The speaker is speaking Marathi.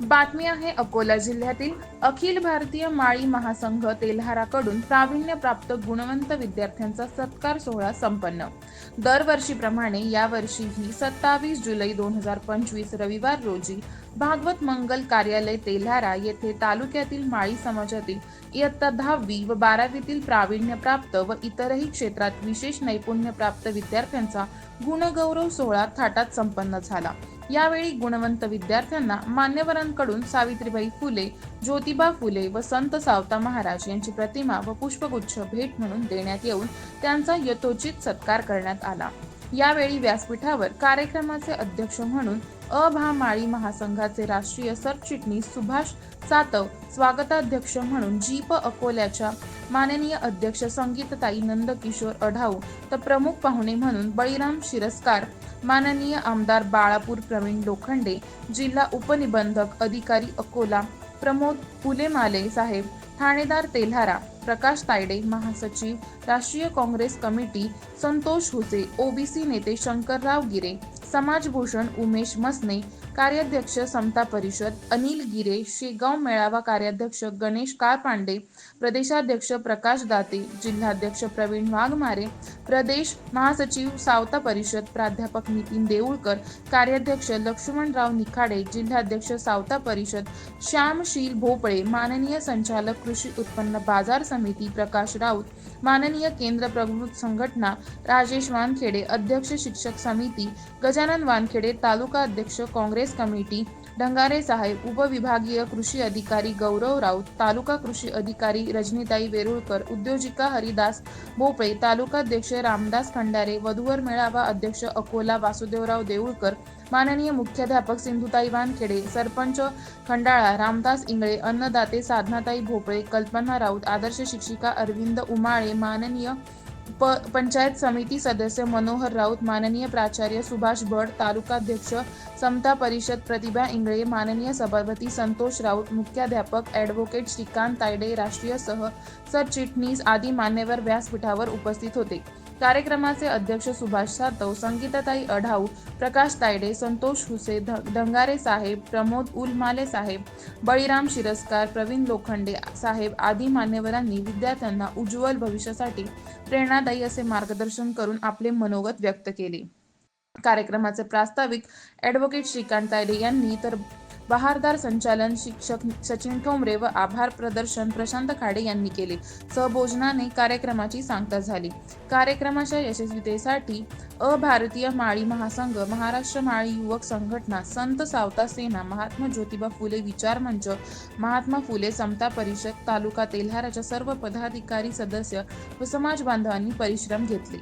बातमी आहे अकोला जिल्ह्यातील अखिल भारतीय माळी महासंघ तेल्हाराकडून प्रावीण्यप्राप्त गुणवंत विद्यार्थ्यांचा सत्कार सोहळा संपन्न. दरवर्षीप्रमाणे यावर्षीही सत्तावीस जुलै दोन हजार पंचवीस रविवार रोजी भागवत मंगल कार्यालय तेल्हारा येथे तालुक्यातील माळी समाजातील इयत्ता दहावी व बारावीतील प्रावीण्यप्राप्त व इतरही क्षेत्रात विशेष नैपुण्यप्राप्त विद्यार्थ्यांचा गुणगौरव सोहळा थाटात संपन्न झाला. यावेळी गुणवंत विद्यार्थ्यांना मान्यवरांकडून सावित्रीबाई फुले ज्योतिबा फुले व संत सावता महाराज यांची प्रतिमा व पुष्पगुच्छ भेट म्हणून देण्यात येऊन त्यांचा यथोचित सत्कार करण्यात आला. यावेळी व्यासपीठावर कार्यक्रमाचे अध्यक्ष म्हणून अभा माळी महासंघाचे राष्ट्रीय सरचिटणीस सुभाष सातव स्वागताध्यक्ष म्हणून जीप अकोल्याच्या माननीय अध्यक्ष संगीतताई नंदकिशोर अढाऊ तर प्रमुख पाहुणे म्हणून बळीराम शिरस्कार माननीय आमदार बाळापूर प्रवीण लोखंडे जिल्हा उपनिबंधक अधिकारी अकोला प्रमोद फुलेमाले साहेब ठाणेदार तेल्हारा प्रकाश तायडे महासचिव राष्ट्रीय काँग्रेस कमिटी संतोष हुसे ओबीसी नेते शंकरराव गिरे समाजभूषण उमेश मसने कार्याध्यक्ष समता परिषद अनिल गिरे शेगाव मेळावा कार्याध्यक्ष गणेश काळपांडे प्रदेशाध्यक्ष प्रकाश दाते जिल्हाध्यक्ष प्रवीण वाघमारे प्रदेश महासचिव सावता परिषद प्राध्यापक नितीन देऊळकर कार्याध्यक्ष लक्ष्मणराव निखाडे जिल्हाध्यक्ष सावता परिषद श्यामशील भोपळे माननीय संचालक कृषी उत्पन्न बाजार समिती प्रकाश राऊत माननीय केंद्र प्रमुख संघटना राजेश वानखेडे अध्यक्ष शिक्षक समिती गजानन वानखेडे तालुका अध्यक्ष काँग्रेस काँग्रेस कमिटी ढंगारे साहेब उपविभागीय कृषी अधिकारी गौरव राऊत तालुका कृषी अधिकारी रजनीताई वेरुळकर उद्योजिका हरिदास भोपळे तालुकाध्यक्ष रामदास खंडारे वधूवर मेळावा अध्यक्ष अकोला वासुदेवराव देऊळकर माननीय मुख्याध्यापक सिंधुताई वानखेडे सरपंच खंडाळा रामदास इंगळे अन्नदाते साधनाताई भोपळे कल्पना राऊत आदर्श शिक्षिका अरविंद उमाळे माननीय प पंचायत समिती सदस्य मनोहर राऊत माननीय प्राचार्य सुभाष भट तालुकाध्यक्ष समता परिषद प्रतिभा इंगळे माननीय सभापती संतोष राऊत मुख्याध्यापक ॲडव्होकेट श्रीकांत तायडे राष्ट्रीय सह सरचिटणीस आदी मान्यवर व्यासपीठावर उपस्थित होते. कार्यक्रमाचे अध्यक्ष सुभाष सातव संगीताताई अढाऊ प्रकाश तायडे संतोष हुसे ध- ढंगारे साहेब प्रमोद उलमाले साहेब बळीराम शिरस्कार प्रवीण लोखंडे साहेब आदी मान्यवरांनी विद्यार्थ्यांना उज्ज्वल भविष्यासाठी प्रेरणादायी असे मार्गदर्शन करून आपले मनोगत व्यक्त केले. कार्यक्रमाचे प्रास्ताविक ॲडव्होकेट श्रीकांत तायडे यांनी तर बहारदार संचालन शिक्षक सचिन ठोंबरे व आभार प्रदर्शन प्रशांत खाडे यांनी केले. सहभोजनाने कार्यक्रमाची सांगता झाली. कार्यक्रमाच्या यशस्वीतेसाठी अभारतीय माळी महासंघ महाराष्ट्र माळी युवक संघटना संत सावता सेना महात्मा ज्योतिबा फुले विचार मंच महात्मा फुले समता परिषद तालुका तेल्हाराच्या सर्व पदाधिकारी सदस्य व समाज बांधवांनी परिश्रम घेतले.